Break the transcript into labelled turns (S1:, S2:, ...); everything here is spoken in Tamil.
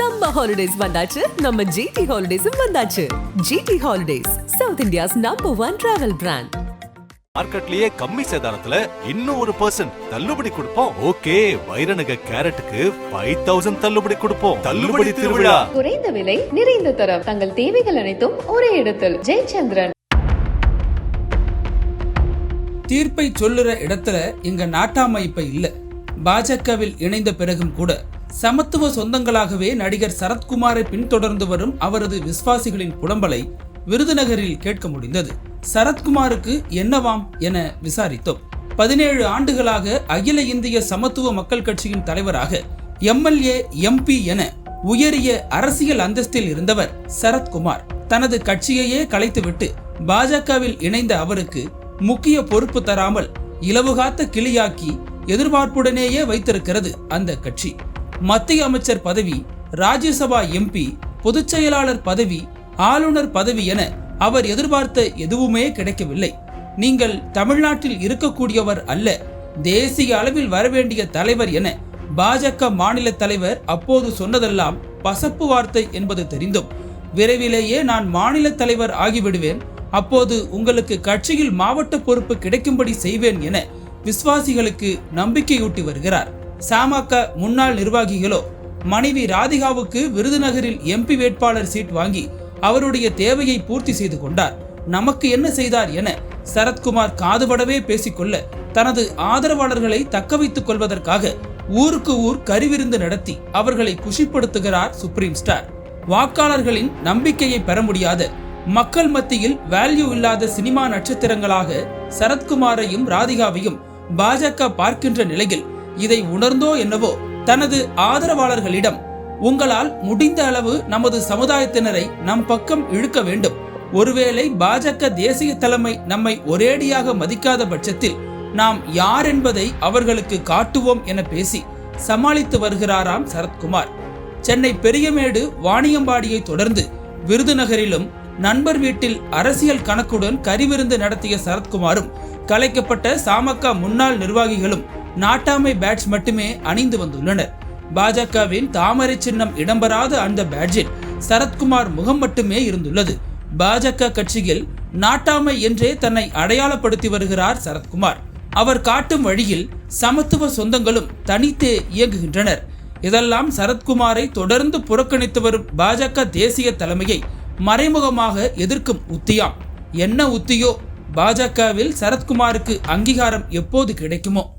S1: சம்மர் ஹாலிடேஸ் வந்தாச்சு. நம்ம ஜிடி ஹாலிடேஸும் வந்தாச்சு. GT holidays south India's number one travel brand
S2: மார்க்கெட்லயே கம்மி சேதாரத்துல இன்னும் ஒரு பர்சன்ட் தள்ளுபடி கொடுப்போம். ஓகே வைரநக கேரட்டுக்கு ஃபைவ் தௌசண்ட் தள்ளுபடி கொடுப்போம். தள்ளுபடி திருவிழா.
S3: குறைந்த விலை நிறைந்த தரம். தங்கள் தேவைகள் அனைத்தும் ஒரே இடத்தில். ஜெயச்சந்திரன்.
S4: தீர்ப்பை சொல்லுற இடத்துல எங்க நாட்டாம இப்ப இல்ல. பாஜகவில் இணைந்த பிறகும் கூட சமத்துவ சொந்தங்களாகவே நடிகர் சரத்குமாரை பின்தொடர்ந்து வரும் அவரது விஸ்வாசிகளின் புலம்பலை விருதுநகரில் கேட்க முடிந்தது. சரத்குமாருக்கு என்னவாம் என விசாரித்தோம். பதினேழு ஆண்டுகளாக அகில இந்திய சமத்துவ மக்கள் கட்சியின் தலைவராக எம்எல்ஏ எம்பி என உயரிய அரசியல் அந்தஸ்தில் இருந்தவர் சரத்குமார். தனது கட்சியையே கலைத்துவிட்டு பாஜகவில் இணைந்த அவருக்கு முக்கிய பொறுப்பு தராமல் இலவுகாத்த கிளியாக்கி எதிர்பார்ப்புடனேயே வைத்திருக்கிறது அந்த கட்சி. மத்திய அமைச்சர் பதவி ராஜ்யசபா எம்பி பொதுச் செயலாளர் பதவி ஆளுநர் பதவி என அவர் எதிர்பார்த்த எதுவுமே கிடைக்கவில்லை. நீங்கள் தமிழ்நாட்டில் இருக்கக்கூடியவர் அல்ல தேசிய அளவில் வரவேண்டிய தலைவர் என பாஜக மாநில தலைவர் அப்போது சொன்னதெல்லாம் பசப்பு வார்த்தை என்பது தெரிந்தும் விரைவிலேயே நான் மாநில தலைவர் ஆகிவிடுவேன் அப்போது உங்களுக்கு கட்சியில் மாவட்ட பொறுப்பு கிடைக்கும்படி செய்வேன் என விசுவாசிகளுக்கு நம்பிக்கையூட்டி வருகிறார். சாமக முன்னாள் நிர்வாகிகளோ மனைவி ராதிகாவுக்கு விருதுநகரில் எம்பி வேட்பாளர் சீட் வாங்கி அவருடைய தேவையை பூர்த்தி செய்து கொண்டார். நமக்கு என்ன செய்தார் என சரத்குமார் காதுபடவே பேசிக்கொள்ள தனது ஆதரவாளர்களை தக்க வைத்துக் கொள்வதற்காக ஊருக்கு ஊர் கருவிருந்து நடத்தி அவர்களை குஷிப்படுத்துகிறார் சுப்ரீம் ஸ்டார் வாக்காளர்களின் நம்பிக்கையை பெற முடியாத மக்கள் மத்தியில் வேல்யூ இல்லாத சினிமா நட்சத்திரங்களாக சரத்குமாரையும் ராதிகாவையும் பாஜக பார்க்கின்ற நிலையில் இதை உணர்ந்தோ என்னவோ தனது ஆதரவாளர்களிடம் உங்களால் முடிந்த அளவு நமது சமுதாயத்தினரை நம் பக்கம் இழுக்க வேண்டும். ஒருவேளை பாஜக தேசிய தலைமை நம்மை ஒரேடியாக மதிக்காத பட்சத்தில் நாம் யார் என்பதை அவர்களுக்கு காட்டுவோம் என பேசி சமாளித்து வருகிறாராம் சரத்குமார். சென்னை பெரியமேடு வாணியம்பாடியை தொடர்ந்து விருதுநகரிலும் நண்பர் வீட்டில் அரசியல் கணக்குடன் கறிவிருந்து நடத்திய சரத்குமாரும் கலைக்கப்பட்ட சாமக்கா முன்னாள் நிர்வாகிகளும் நாட்டாமை பேட்ச் மட்டுமே அணிந்து வந்துள்ளனர். பாஜகவின் தாமரை சின்னம் இடம்பெறாத அந்த பேட்ஜில் சரத்குமார் முகம் மட்டுமே இருந்துள்ளது. பாஜக கட்சியில் நாட்டாமை என்றே தன்னை அடையாளப்படுத்தி வருகிறார் சரத்குமார். அவர் காட்டும் வழியில் சமத்துவ சொந்தங்களும் தனித்தே இயங்குகின்றனர். இதெல்லாம் சரத்குமாரை தொடர்ந்து புறக்கணித்து வரும் பாஜக தேசிய தலைமையை மறைமுகமாக எதிர்க்கும் உத்தியாம். என்ன உத்தியோ? பாஜகவில் சரத்குமாருக்கு அங்கீகாரம் எப்போது கிடைக்குமோ?